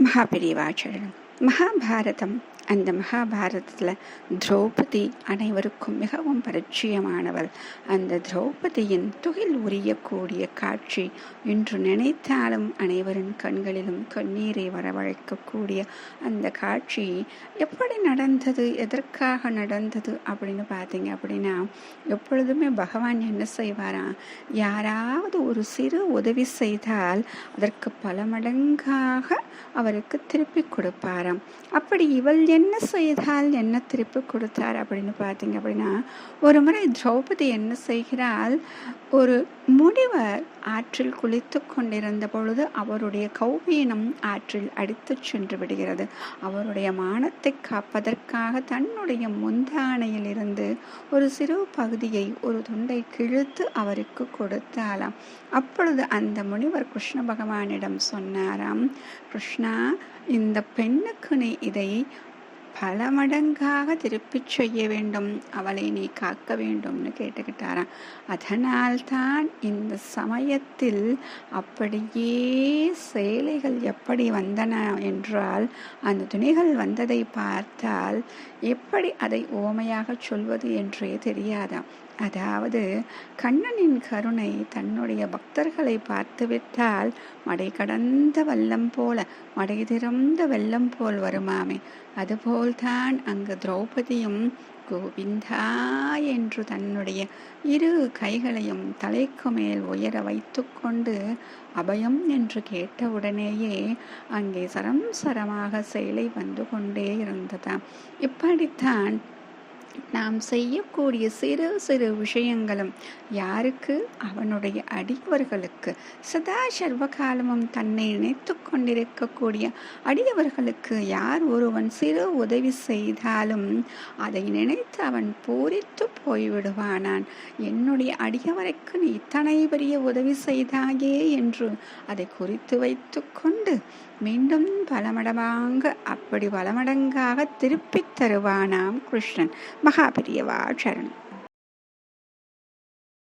महापरिवाचरणं महाभारतं அந்த மகாபாரதத்தில் திரௌபதி அனைவருக்கும் மிகவும் பரிச்சயமானவள் அந்த திரௌபதியின் துகில் உரியக்கூடிய காட்சி இன்று நினைத்தாலும் அனைவரின் கண்களிலும் கண்ணீரை வரவழைக்கக்கூடிய அந்த காட்சி எப்படி நடந்தது எதற்காக நடந்தது அப்படின்னு பார்த்தீங்க அப்படின்னா எப்பொழுதுமே பகவான் என்ன செய்வாராம் யாராவது ஒரு சிறு உதவி செய்தால் அதற்கு பல மடங்காக அவருக்கு திருப்பி கொடுப்பாராம். அப்படி இவள் என்ன செய்தால் என்ன திருப்பி கொடுத்தார் அப்படின்னு பார்த்தீங்க அப்படின்னா ஒரு முறை திரௌபதி என்ன செய்கிறாள்? ஒரு முனிவர் ஆற்றில் குளித்து கொண்டிருந்த பொழுது அவருடைய கௌபீனம் ஆற்றில் அடித்து சென்று விடுகிறது. அவருடைய மானத்தை காப்பதற்காக தன்னுடைய முந்தானையில் இருந்து ஒரு சிறு பகுதியை ஒரு துண்டை கிழித்து அவருக்கு கொடுத்தாலாம் அப்பொழுது அந்த முனிவர் கிருஷ்ண பகவானிடம் சொன்னாராம் கிருஷ்ணா இந்த பெண்ணுக்கு நீ இதை பல மடங்காக திருப்பிச் செய்ய வேண்டும் அவளை நீ காக்க வேண்டும்னு கேட்டுக்கிட்டாராம். அதனால்தான் இந்த சமயத்தில் அப்படியே சேலைகள் எப்படி வந்தன என்றால் அந்த துணிகள் வந்ததை பார்த்தால் எப்படி அதை ஓமையாக சொல்வது என்றே தெரியாதாம். அதாவது கண்ணனின் கருணை தன்னுடைய பக்தர்களை பார்த்துவிட்டால் மடை கடந்த வெள்ளம் போல மடை திறந்த வெள்ளம் போல் வருமாமே. போல்தான் அங்கு திரௌபதியும் கோவிந்தா என்று தன்னுடைய இரு கைகளையும் தலைக்கு மேல் உயர வைத்துக்கொண்டு அபயம் என்று கேட்டவுடனேயே அங்கே சரம் சரமாக செயலை வந்து கொண்டே இருந்ததாம். இப்படித்தான் நாம் செய்யக்கூடிய சிறு சிறு விஷயங்களும் யாருக்கு? அவனுடைய அடியவர்களுக்கு. சதா சர்வகாலமும் தன்னை நினைத்து கொண்டிருக்கக்கூடிய அடியவர்களுக்கு யார் ஒருவன் சிறு உதவி செய்தாலும் அதை நினைத்து அவன் பூரித்து போய்விடுவானான். என்னுடைய அடியவருக்கு நீ இத்தனை பெரிய உதவி செய்தாயே என்று அதை குறித்து வைத்து கொண்டு மீண்டும் பலமடமாங்க அப்படி பலமடங்காக திருப்பித் தருவானாம் கிருஷ்ணன். 不害怕的交往。